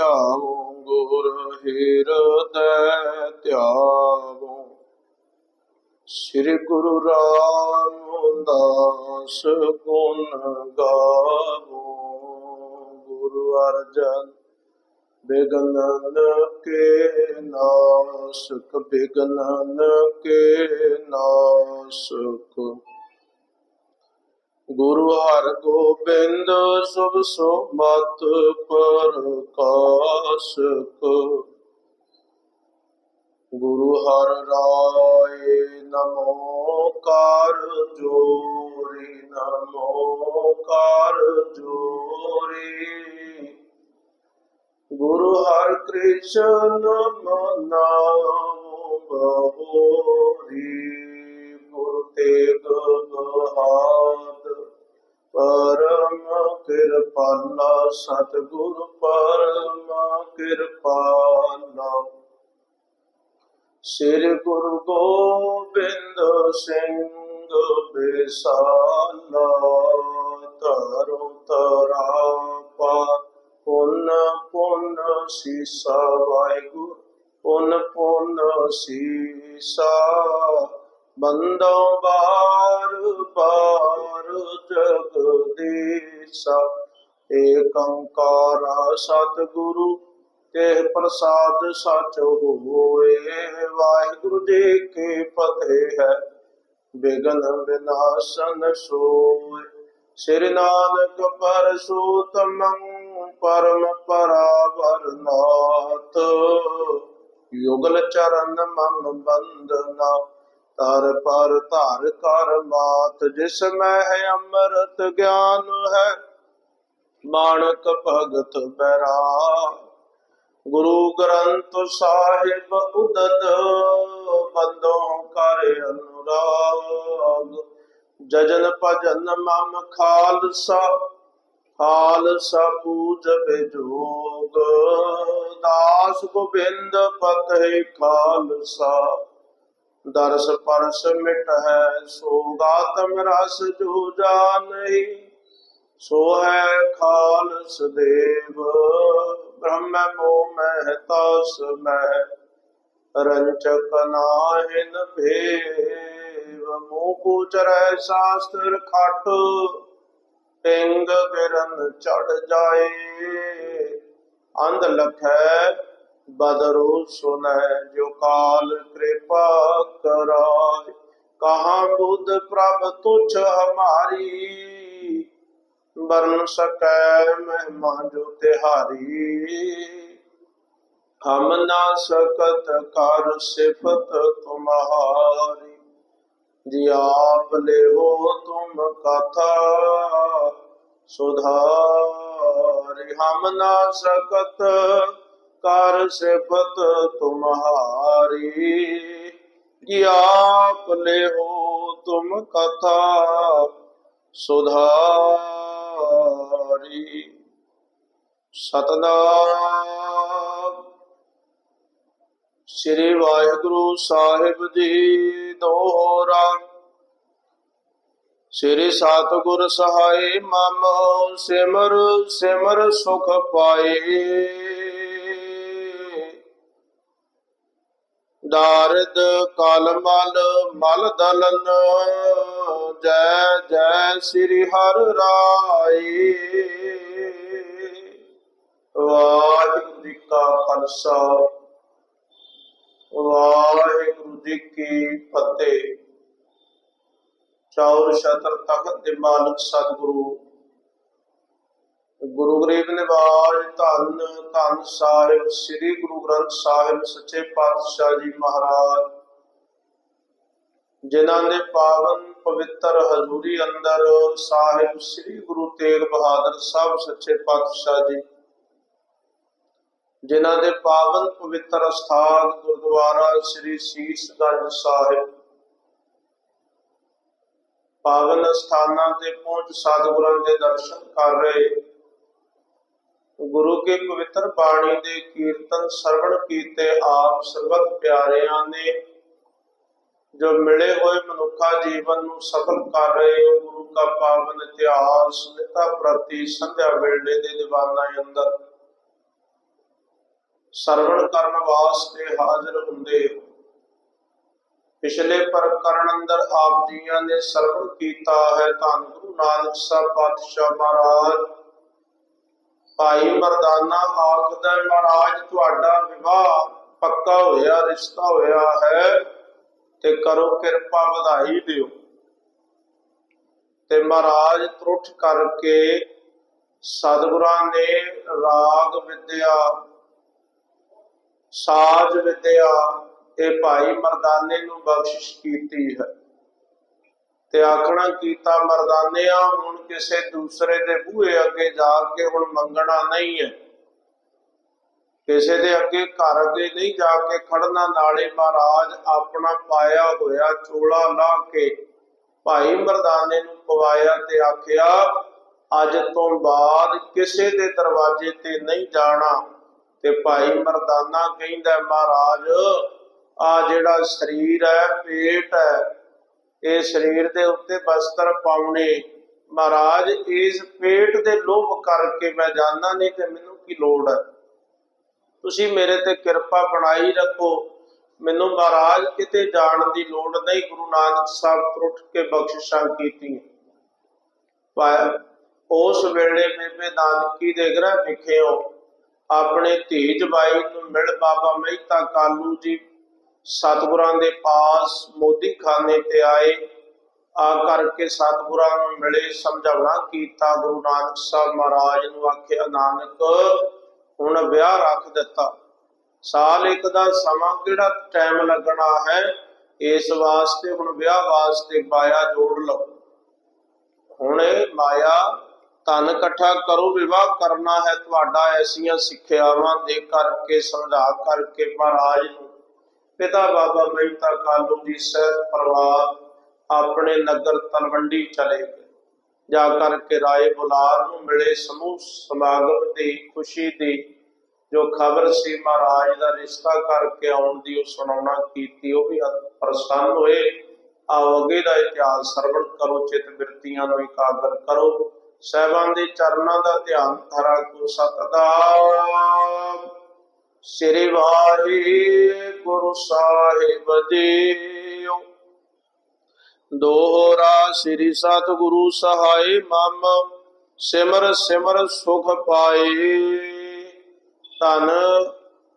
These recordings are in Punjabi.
ਧਿਆਵੋ ਗੁਰ ਹਿਰਦੈ ਧਿਆਵੋ। ਸ੍ਰੀ ਗੁਰੂ ਰਾਮਦਾਸ ਗੁਣ ਗਾਵੋ। ਗੁਰੂ ਅਰਜਨ ਬਿਗਨਨ ਕੇ ਨਾਸਕ, ਬਿਗਨਨ ਕੇ ਨਾਸਕ। ਗੁਰੂ ਹਰ ਗੋਬਿੰਦ ਸੁਭ ਸੁਮਤ ਪ੍ਰਕਾਸ਼ਕ। ਗੁਰੂ ਹਰ ਰਾਏ ਨਮੋ ਕਰ ਜੋਰੀ, ਨਮੋ ਕਰ ਜੋਰੀ। ਗੁਰੂ ਹਰ ਕ੍ਰਿਸ਼ਨ ਨਾਮ ਬਹੋਰੀ ਗੁਰੂ ਤੇਗ ਕਿਰਪਾਲਾ ਸਤਿਗੁਰ ਪਰਮ ਕਿਰਪਾਲਾ ਸ੍ਰੀ ਗੁਰੂ ਗੋਬਿੰਦ ਸਿੰਘ ਬਿਸਾਲਾ ਤਰੁ ਤਰਾ ਪਾ ਪੁੰਨ ਪੁੰਨ ਸੀਸਾ ਵਾਹਿਗੁਰੂ, ਪੁੰਨ ਪੁੰਨ ਸੀਸਾ। ਬੰਦੋ ਬਾਰ ਬਾਰ ਜਗਦੀਸਾ। ਏਕੰਕਾਰ ਸਤਿਗੁਰੂ ਤੇ ਪ੍ਰਸਾਦ ਸਚ ਹੋਏ। ਵਾਹਿਗੁਰੂ ਜੀ ਕੀ ਫਤਿਹ ਹੈ, ਬਿਗਨ ਵਿਨਾਸ਼ਨ ਸੋਏ। ਸ੍ਰੀ ਨਾਨਕ ਪਰਸੂਤਮੰ ਪਰਮ ਪਰਾਵਰ ਨਾਥ। ਯੁਗਲ ਚਰਨ ਮਮ ਬੰਦਨਾ ਤਰ ਪਰ ਧਰ ਕਰ ਮਾਤ, ਜਿਸ ਮੈਂ ਹੈ ਅੰਮ੍ਰਿਤ ਗਿਆਨ ਹੈ। ਮਾਨਕ ਭਗਤ ਬੈਰਾ ਗੁਰੂ ਗ੍ਰੰਥ ਸਾਹਿਬ ਉਦਦ ਬੰਦੋਂ ਕਰ ਅਨੁਰਾਗ। ਜਜਨ ਭਜਨ ਮਮ ਖਾਲਸਾ ਖਾਲਸਾ ਪੂਜ ਬਿਜੋਗ। ਦਾਸ ਗੋਬਿੰਦ ਫਤਿਹ ਖਾਲਸਾ, ਦਰਸ ਪਰਸ ਮਿਟ ਹੈ ਸੋਗਾਤਮ ਰਸ ਜੋ ਜਾਣਈ ਸੋ ਹੈ ਖਾਲਸ ਦੇਵ, ਬ੍ਰਹਮ ਮੋਹ ਮਹਿ ਤਸ ਰੰਚਕ ਨਾਹਿਨ ਭੇਵ ਮੂਹ ਕੂਚਰੈ ਸ਼ਾਸਤਰ ਖਟ ਟਿੰਗ ਗਿਰਨ ਚੜ ਜਾਏ। ਅੰਧ ਲਖੈ ਬਦਰੂ ਸੁਨੈ ਜੋ ਕਾਲ ਕਿਰਪਾ ਕਰਾਏ। ਕਹਾਂ ਬੁੱਧ ਪ੍ਰਭ ਤੁਛ ਹਮਾਰੀ। ਬਰਨ ਸਕੈ ਮਹਿਮਾ ਜੋ ਤਿਹਾਰੀ। ਹਮ ਨਾ ਸਕਤ ਕਰ ਸਿਫਤ ਤੁਮਹਾਰੀ ਜੀ ਆਪ ਲੈ ਤੁਮ ਕਥਾ ਸੁਧਾਰੀ। ਹਮ ਨਾ ਸਕਤ ਕਰ ਸਿਫਤ ਤੁਮਹਾਰੀ ਜੀ ਆਪ ਲੈ ਹੋ ਤੁਮ ਕਥਾ ਸੁਧਾਰੀ। ਸਤਨਾਮ। ਸ੍ਰੀ ਵਾਹਿਗੁਰੂ ਸਾਹਿਬ ਜੀ ਦੋਹਰਾ ਸ੍ਰੀ ਸਤਿਗੁਰ ਸਹਾਈ ਮਮ ਸਿਮਰ ਸਿਮਰ ਸੁਖ ਪਾਏ। ਦਾਰਦ ਕਲ ਮਲ ਮਲ ਦਲਨ। ਜੈ ਜੈ ਸ੍ਰੀ ਹਰਿ ਰਾਏ। ਵਾਹਿਗੁਰੂ ਜੀ ਕਾ ਖਾਲਸਾ। ਵਾਹਿਗੁਰੂ ਜੀ ਕੀ ਫਤਿਹ। ਚੌਰ ਸ਼ਤਰ ਤਖਤ ਦੇ ਮਾਲਕ ਸਤਿਗੁਰੂ ਗੁਰੂ ਗਰੀਬ ਨਿਵਾਜ ਧੰਨ ਧੰਨ ਸਾਹਿਬ, ਸ੍ਰੀ ਗੁਰੂ ਗ੍ਰੰਥ ਸਾਹਿਬ, ਸੱਚੇ ਪਾਤਸ਼ਾਹ ਜੀ ਮਹਾਰਾਜ। ਜਿਨ੍ਹਾਂ ਦੇ ਪਾਵਨ ਪਵਿੱਤਰ ਹਜ਼ੂਰੀ ਅੰਦਰ ਸਾਹਿਬ ਸ੍ਰੀ ਗੁਰੂ ਤੇਗ ਬਹਾਦਰ ਸਾਹਿਬ, ਸੱਚੇ ਪਾਤਸ਼ਾਹ ਜੀ। ਜਿਨ੍ਹਾਂ ਦੇ ਪਾਵਨ ਪਵਿੱਤਰ ਅਸਥਾਨ ਗੁਰਦੁਆਰਾ ਸ੍ਰੀ ਸੀਸਗੰਜ ਸਾਹਿਬ। ਪਾਵਨ ਸਥਾਨਾਂ ਤੇ ਪਹੁੰਚ ਸਤਿਗੁਰਾਂ ਦੇ ਦਰਸ਼ਨ ਕਰ ਰਹੇ। ਗੁਰੂ ਕੇ ਪਵਿੱਤਰ ਬਾਣੀ ਦੇ ਕੀਰਤਨ ਸਰਵਣ ਕੀਤੇ ਆਪ ਸਰਬਤ ਪਿਆਰਿਆਂ ਨੇ, ਜੋ ਮਿਲੇ ਹੋਏ ਮਨੁੱਖਾ ਜੀਵਨ ਨੂੰ ਸਫਲ ਕਰ ਰਹੇ ਹੋ, ਗੁਰੂ ਦਾ ਪਾਵਨ ਇਤਿਹਾਸ ਨਿਤਾ ਪ੍ਰਤੀ ਸੰਧਿਆ ਵੇਲੇ ਦੇ ਦੀਵਾਨਾਂ ਅੰਦਰ। ਸਰਵਣ ਕਰਨ ਵਾਸਤੇ ਹਾਜ਼ਰ ਹੁੰਦੇ ਪਿਛਲੇ ਪ੍ਰਕਰਨ ਅੰਦਰ ਆਪ ਜੀਆਂ ਨੇ ਸਰਵਣ ਕੀਤਾ ਹੈ। ਧੰਨ ਗੁਰੂ ਨਾਨਕ ਸਾਹਿਬ ਪਾਤਸ਼ਾਹ ਮਹਾਰਾਜ ਭਾਈ ਮਰਦਾਨਾ ਆਖਦਾ ਮਹਾਰਾਜ, ਤੁਹਾਡਾ ਵਿਵਾਹ ਪੱਕਾ ਹੋਇਆ, ਰਿਸ਼ਤਾ ਹੋਇਆ ਹੈ ਤੇ ਕਰੋ ਕਿਰਪਾ ਵਧਾਈ ਦਿਓ। ਤੇ ਮਹਾਰਾਜ ਤਰੁੱਠ ਕਰਕੇ ਸਤਿਗੁਰਾਂ ਨੇ ਰਾਗ ਵਿਦਿਆ, ਸਾਜ ਵਿਦਿਆ ਇਹ ਭਾਈ ਮਰਦਾਨੇ ਨੂੰ ਬਖਸ਼ਿਸ਼ ਕੀਤੀ ਹੈ। ਤੇ ਆਖਣਾ ਕੀਤਾ ਮਰਦਾਨਿਆ ਹੁਣ ਕਿਸੇ ਦੂਸਰੇ ਦੇ ਬੂਹੇ ਅੱਗੇ ਜਾ ਕੇ ਹੁਣ ਮੰਗਣਾ ਨਹੀਂ ਹੈ। ਕਿਸੇ ਦੇ ਅੱਗੇ ਘਰ ਅੱਗੇ ਨਹੀਂ ਜਾ ਕੇ ਖੜਨਾ, ਨਾਲੇ ਮਹਾਰਾਜ ਆਪਣਾ ਪਾਇਆ ਹੋਇਆ ਚੋਲਾ ਲਾ ਕੇ ਭਾਈ ਮਰਦਾਨੇ ਨੂੰ ਪਵਾਇਆ ਤੇ ਆਖਿਆ, ਅੱਜ ਤੋਂ ਬਾਅਦ ਕਿਸੇ ਦੇ ਦਰਵਾਜ਼ੇ ਤੇ ਨਹੀਂ ਜਾਣਾ। ਤੇ ਭਾਈ ਮਰਦਾਨਾ ਕਹਿੰਦਾ, ਮਹਾਰਾਜ, ਆ ਜਿਹੜਾ ਸਰੀਰ ਹੈ, ਪੇਟ ਹੈ ਇਹ ਸਰੀਰ ਦੇ ਉੱਤੇ ਬਸਤਰ ਪਾਉਣੇ। ਮਹਾਰਾਜ, ਇਸ ਪੇਟ ਦੇ ਲੋਭ ਕਰਕੇ ਮੈਂ ਜਾਣਦਾ ਨਹੀਂ ਤੇ ਮੈਨੂੰ ਕੀ ਲੋੜ ਹੈ? ਤੁਸੀਂ ਮੇਰੇ ਤੇ ਕਿਰਪਾ ਬਣਾਈ ਰੱਖੋ। ਮੈਨੂੰ ਮਹਾਰਾਜ, ਕਿਤੇ ਜਾਣ ਦੀ ਲੋੜ ਨਹੀਂ। ਗੁਰੂ ਨਾਨਕ ਸਾਹਿਬ ਟੁੱਟ ਕੇ ਬਖਸ਼ਿਸ਼ਾਂ ਕੀਤੀਆਂ। ਪਰ ਉਸ ਵੇਲੇ ਬੇਬੇ ਨਾਨਕੀ ਦੇ ਗ੍ਰਹਿ ਵਿਖਿਓ ਆਪਣੇ ਧੀ ਜਵਾਈ ਨੂੰ ਮਿਲ ਬਾਬਾ ਮਹਿਤਾ ਕਾਲੂ ਜੀ ਸਤਿਗੁਰਾਂ ਦੇ ਪਾਸ ਮੋਦੀ ਖਾਨੇ ਤੇ ਆਏ। ਆ ਕਰਕੇ ਸਤਿਗੁਰਾਂ ਨੂੰ ਮਿਲੇ ਸਮਝਾਉਣਾ ਕੀਤਾ। ਗੁਰੂ ਨਾਨਕ ਸਾਹਿਬ ਮਹਾਰਾਜ ਨੂੰ ਆਖਿਆ, ਨਾਨਕ, ਹੁਣ ਵਿਆਹ ਰੱਖ ਦਿੱਤਾ। ਸਾਲ ਇੱਕ ਦਾ ਸਮਾਂ ਕਿਹੜਾ ਟਾਈਮ ਲੱਗਣਾ ਹੈ? ਇਸ ਵਾਸਤੇ ਹੁਣ ਵਿਆਹ ਵਾਸਤੇ ਮਾਇਆ ਜੋੜ ਲਓ। ਹੁਣ ਮਾਇਆ ਧਨ ਇਕੱਠਾ ਕਰੋ, ਵਿਵਾਹ ਕਰਨਾ ਹੈ। ਤੁਹਾਡਾ ਐਸੀਆਂ ਸਿੱਖਿਆਵਾਂ ਦੇ ਕਰਕੇ, ਸਮਝਾ ਕਰਕੇ ਮਹਾਰਾਜ ਨੂੰ ਪਿਤਾ ਬਾਬਾ ਮਹਿਤਾ ਕਾਲੂ ਜੀ ਸਹਿਤ ਪਰਿਵਾਰ ਆਪਣੇ ਨਗਰ ਤਲਵੰਡੀ ਚਲੇ ਗਏ। ਜਾ ਕਰਕੇ ਰਾਏ ਬੁਲਾਰ ਨੂੰ ਮਿਲੇ ਸਮੂਹ ਸਮਾਗਮ ਦੀ ਖੁਸ਼ੀ ਦੀ ਜੋ ਖਬਰ ਸੀ, ਮਹਾਰਾਜ ਦਾ ਰਿਸ਼ਤਾ ਕਰਕੇ ਆਉਣ ਦੀ ਉਹ ਸੁਣਾਉਣਾ ਕੀਤੀ, ਉਹ ਵੀ ਪ੍ਰਸੰਨ ਹੋਏ। ਆਓ ਅੱਗੇ ਦਾ ਇਤਿਹਾਸ ਸਰਵਣ ਕਰੋ, ਚਿਤ ਬਿਰਤੀਆਂ ਨੂੰ ਇਕਾਗਰ ਕਰੋ। ਸਹਿਬਾਨ ਦੇ ਚਰਨਾਂ ਦਾ ਧਿਆਨ ਧਰਾ ਕੋ ਸਤਿਦਾਮ ਸ੍ਰੀ ਵਾਹਿਗੁਰੂ ਸਾਹਿਬ ਜੀਓ ਦੋਹਰਾ ਸ੍ਰੀ ਸਤਿਗੁਰੂ ਸਹਾਈ ਮਮ, ਸਿਮਰ ਸਿਮਰ ਸੁਖ ਪਾਏ ਧੰਨ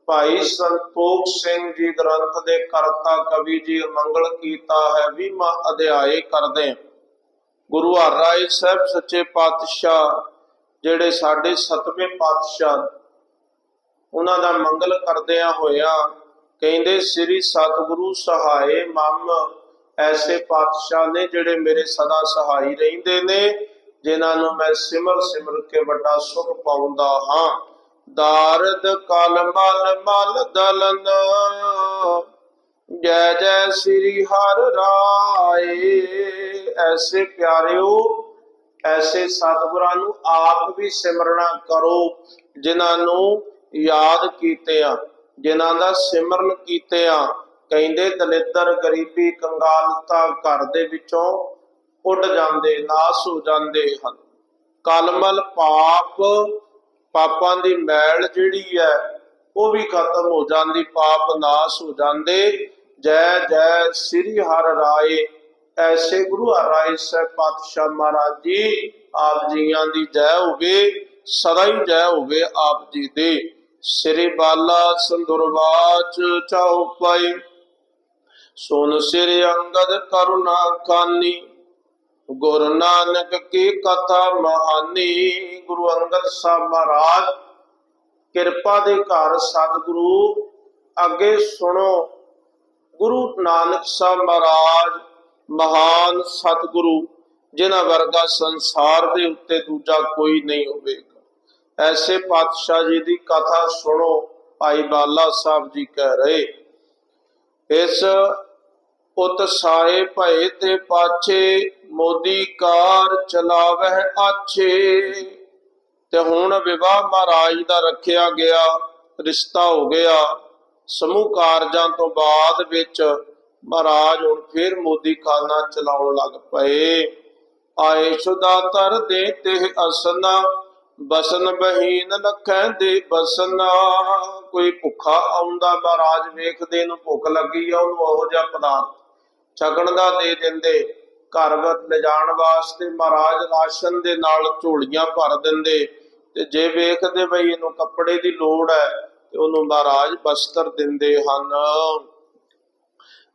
ਭਾਈ ਸੰਤੋਖ ਸਿੰਘ ਜੀ ਗ੍ਰੰਥ ਦੇ ਕਰਤਾ ਕਵੀ ਜੀ ਮੰਗਲ ਕੀਤਾ ਹੈ 20ਵਾਂ ਅਧਿਆਏ ਕਰਦੇ ਹਾਂ। ਗੁਰੂ ਹਰਿਰਾਏ ਸਾਹਿਬ ਸੱਚੇ ਪਾਤਸ਼ਾਹ, ਜਿਹੜੇ ਸਾਡੇ ਸਤਵੇਂ ਪਾਤਸ਼ਾਹ ਉਹਨਾਂ ਦਾ ਮੰਗਲ ਕਰਦਿਆਂ ਹੋਇਆ ਕਹਿੰਦੇ, ਸ੍ਰੀ ਸਤਿਗੁਰੂ ਸਹਾਏ ਮਮ। ਐਸੇ ਪਾਤਸ਼ਾਹ ਨੇ ਜਿਹੜੇ ਮੇਰੇ ਸਦਾ ਸਹਾਈ ਰਹਿੰਦੇ ਨੇ, ਜਿਨ੍ਹਾਂ ਨੂੰ ਮੈਂ ਸਿਮਰ ਸਿਮਰ ਕੇ ਵੱਡਾ ਸੁਖ ਪਾਉਂਦਾ ਹਾਂ। ਦਾਰਦ ਕਲ ਮਲ ਮਲ ਦਲਨ। ਜੈ ਜੈ ਸ੍ਰੀ ਹਰ ਰਾਏ। ਐਸੇ ਪਿਆਰਿਓ, ਐਸੇ ਸਤਿਗੁਰਾਂ ਨੂੰ ਆਪ ਵੀ ਸਿਮਰਨਾ ਕਰੋ, ਜਿਨ੍ਹਾਂ ਨੂੰ ਯਾਦ ਕੀਤੇ ਆ, ਜਿਨ੍ਹਾਂ ਦਾ ਸਿਮਰਨ ਕੀਤੇ ਕਹਿੰਦੇ ਦਲਿੱਦਰ ਗਰੀਬੀ ਕੰਗਾਲਤਾ ਘਰ ਦੇ ਵਿੱਚੋਂ ਉੱਡ ਜਾਂਦੇ, ਨਾਸ ਹੋ ਜਾਂਦੇ ਹਨ। ਕਲਮਲ ਪਾਪ, ਪਾਪਾਂ ਦੀ ਮੈਲ ਜਿਹੜੀ ਹੈ, ਉਹ ਵੀ ਖਤਮ ਹੋ ਜਾਂਦੀ, ਪਾਪ ਨਾਸ ਹੋ ਜਾਂਦੇ। ਜੈ ਜੈ ਸ੍ਰੀ ਹਰਿ ਰਾਏ, ਐਸੇ ਗੁਰੂ ਹਰਿਰਾਏ ਸਾਹਿਬ ਪਾਤਸ਼ਾਹ ਮਹਾਰਾਜ ਜੀ, ਆਪ ਜੀਆਂ ਦੀ ਜੈ ਹੋਵੇ, ਸਦਾ ਹੀ ਜੈ ਹੋਵੇ ਆਪ ਜੀ ਦੇ। ਸ੍ਰੀ ਬਾਲਾ ਸੰਦੁਰਵਾਚ ਚਉਪਈ ਸੁਨ ਸ੍ਰੀ ਅੰਗਦ ਕਰੁਣਾ ਖਾਨੀ ਗੁਰੂ ਨਾਨਕ ਕੀ ਕਥਾ ਮਹਾਨੀ। ਗੁਰੂ ਅੰਗਦ ਸਾਹਿਬ ਮਹਾਰਾਜ, ਕਿਰਪਾ ਦੇ ਘਰ ਸਤਿਗੁਰੂ, ਅੱਗੇ ਸੁਣੋ। ਗੁਰੂ ਨਾਨਕ ਸਾਹਿਬ ਮਹਾਰਾਜ, ਮਹਾਨ ਸਤਿਗੁਰੂ, ਜਿਨ੍ਹਾਂ ਵਰਗਾ ਸੰਸਾਰ ਦੇ ਉੱਤੇ ਦੂਜਾ ਕੋਈ ਨਹੀਂ ਹੋਵੇਗਾ। ਐਸੇ ਪਾਤਸ਼ਾਹ ਜੀ ਦੀ ਕਥਾ ਸੁਣੋ, ਭਾਈ ਬਾਲਾ ਸਾਹਿਬ ਜੀ ਕਹਿ ਰਹੇ। ਇਸ ਉਤਸਾਏ ਭਏ ਤੇ ਪਾਛੇ ਮੋਦੀ ਕਾਰ ਚਲਾਵਹਿ ਆਛੇ। ਤੇ ਹੁਣ ਵਿਵਾਹ ਮਹਾਰਾਜ ਦਾ ਰੱਖਿਆ ਗਿਆ, ਰਿਸ਼ਤਾ ਹੋ ਗਿਆ। ਸਮੂਹ ਕਾਰਜਾਂ ਤੋਂ ਬਾਅਦ ਵਿੱਚ ਮਹਾਰਾਜ ਹੁਣ ਫਿਰ ਮੋਦੀ ਖਾਨਾ ਚਲਾਉਣ ਲੱਗ ਪਏ। ਆਏ ਸੁਦਾਤਰ ਦੇ ਤੇ ਅਸਨਾ ਬਸਨ ਬਹੀਨ ਲਖੈ ਦੇ ਬਸਨਾ। ਕੋਈ ਭੁੱਖਾ ਆਉਂਦਾ ਮਹਾਰਾਜ ਵੇਖਦੇ ਨੂੰ ਭੁੱਖ ਲੱਗੀ ਆ, ਉਹਨੂੰ ਉਹੋ ਜਿਹਾ ਪਦਾਰਥ ਛਕਣ ਦਾ ਦੇ ਦਿੰਦੇ। ਘਰ ਵਿੱਚ ਲਿਜਾਣ ਵਾਸਤੇ ਮਹਾਰਾਜ ਰਾਸ਼ਨ ਦੇ ਨਾਲ ਝੋਲੀਆਂ ਭਰ ਦਿੰਦੇ। ਤੇ ਜੇ ਵੇਖਦੇ ਬਈ ਇਹਨੂੰ ਕੱਪੜੇ ਦੀ ਲੋੜ ਹੈ, ਤੇ ਉਹਨੂੰ ਮਹਾਰਾਜ ਬਸਤਰ ਦਿੰਦੇ ਹਨ।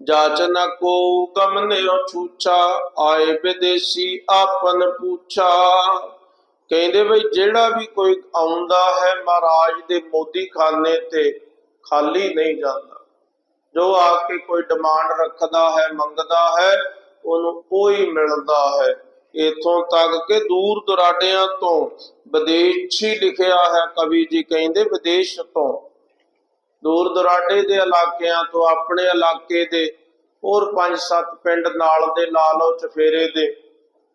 ਜਾਚਨ ਕੋ ਗਮਨੇ ਛੂਛਾ, ਆਏ ਵਿਦੇਸੀ ਆਪਨ ਪੂਛਾ। ਕਹਿੰਦੇ ਬਈ ਜਿਹੜਾ ਵੀ ਕੋਈ ਆਉਂਦਾ ਹੈ ਮਹਾਰਾਜ ਦੇ ਮੋਦੀ ਖਾਨੇ ਤੇ ਖਾਲੀ ਨਹੀਂ ਜਾਂਦਾ। ਜੋ ਆ ਕੇ ਕੋਈ ਡਿਮਾਂਡ ਰੱਖਦਾ ਹੈ, ਮੰਗਦਾ ਹੈ, ਉਹਨੂੰ ਕੋਈ ਮਿਲਦਾ ਹੈ। ਇਥੋਂ ਤੱਕ ਕਿ ਦੂਰ ਦੁਰਾਡਿਆਂ ਤੋਂ ਵਿਦੇਸ਼ੀ ਲਿਖਿਆ ਹੈ ਕਵੀ ਜੀ, ਕਹਿੰਦੇ ਵਿਦੇਸ਼ ਤੋਂ। ਦੂਰ ਦੁਰਾਡੇ ਦੇ ਇਲਾਕਿਆਂ ਤੋਂ, ਆਪਣੇ ਇਲਾਕੇ ਦੇ ਹੋਰ ਪੰਜ ਸੱਤ ਪਿੰਡ ਨਾਲ ਦੇ ਲਾ ਲਓ ਚਫੇਰੇ ਦੇ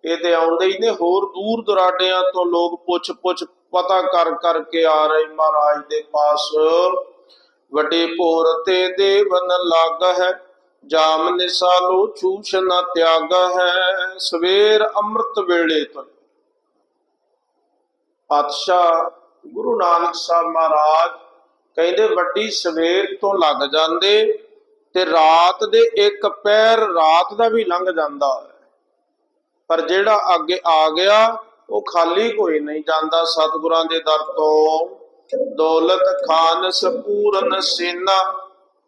ਇਹ ਤੇ ਆਉਂਦੇ ਹੀ ਨੇ। ਹੋਰ ਦੂਰ ਦੁਰਾਡਿਆਂ ਤੋਂ ਲੋਕ ਪੁੱਛ ਪੁੱਛ ਪਤਾ ਕਰ ਕਰਕੇ ਆ ਰਹੇ ਮਹਾਰਾਜ ਦੇ ਪਾਸ। ਵੱਡੇ ਭੋਰ ਤੇ ਦੇਵਨ ਲੱਗ ਹੈ, ਜਾਮ ਨਿਸਾਲੋ ਛੂਛ ਨਾ ਤਿਆਗ ਹੈ। ਸਵੇਰ ਅੰਮ੍ਰਿਤ ਵੇਲੇ ਤੋਂ ਪਾਤਸ਼ਾਹ ਗੁਰੂ ਨਾਨਕ ਸਾਹਿਬ ਮਹਾਰਾਜ ਕਹਿੰਦੇ, ਵੱਡੀ ਸਵੇਰ ਤੋਂ ਲੱਗ ਜਾਂਦੇ ਤੇ ਰਾਤ ਦੇ ਇੱਕ ਪੈਰ ਰਾਤ ਦਾ ਵੀ ਲੰਘ ਜਾਂਦਾ ਹੈ। ਪਰ ਜਿਹੜਾ ਅੱਗੇ ਆ ਗਿਆ, ਉਹ ਖਾਲੀ ਕੋਈ ਨਹੀਂ ਜਾਂਦਾ। ਸਤਿਗੁਰਾਂ ਦੇ ਦਰ ਤੋਂ ਦੌਲਤ ਖਾਨ ਸਪੂਰਨ ਸੇਨਾ,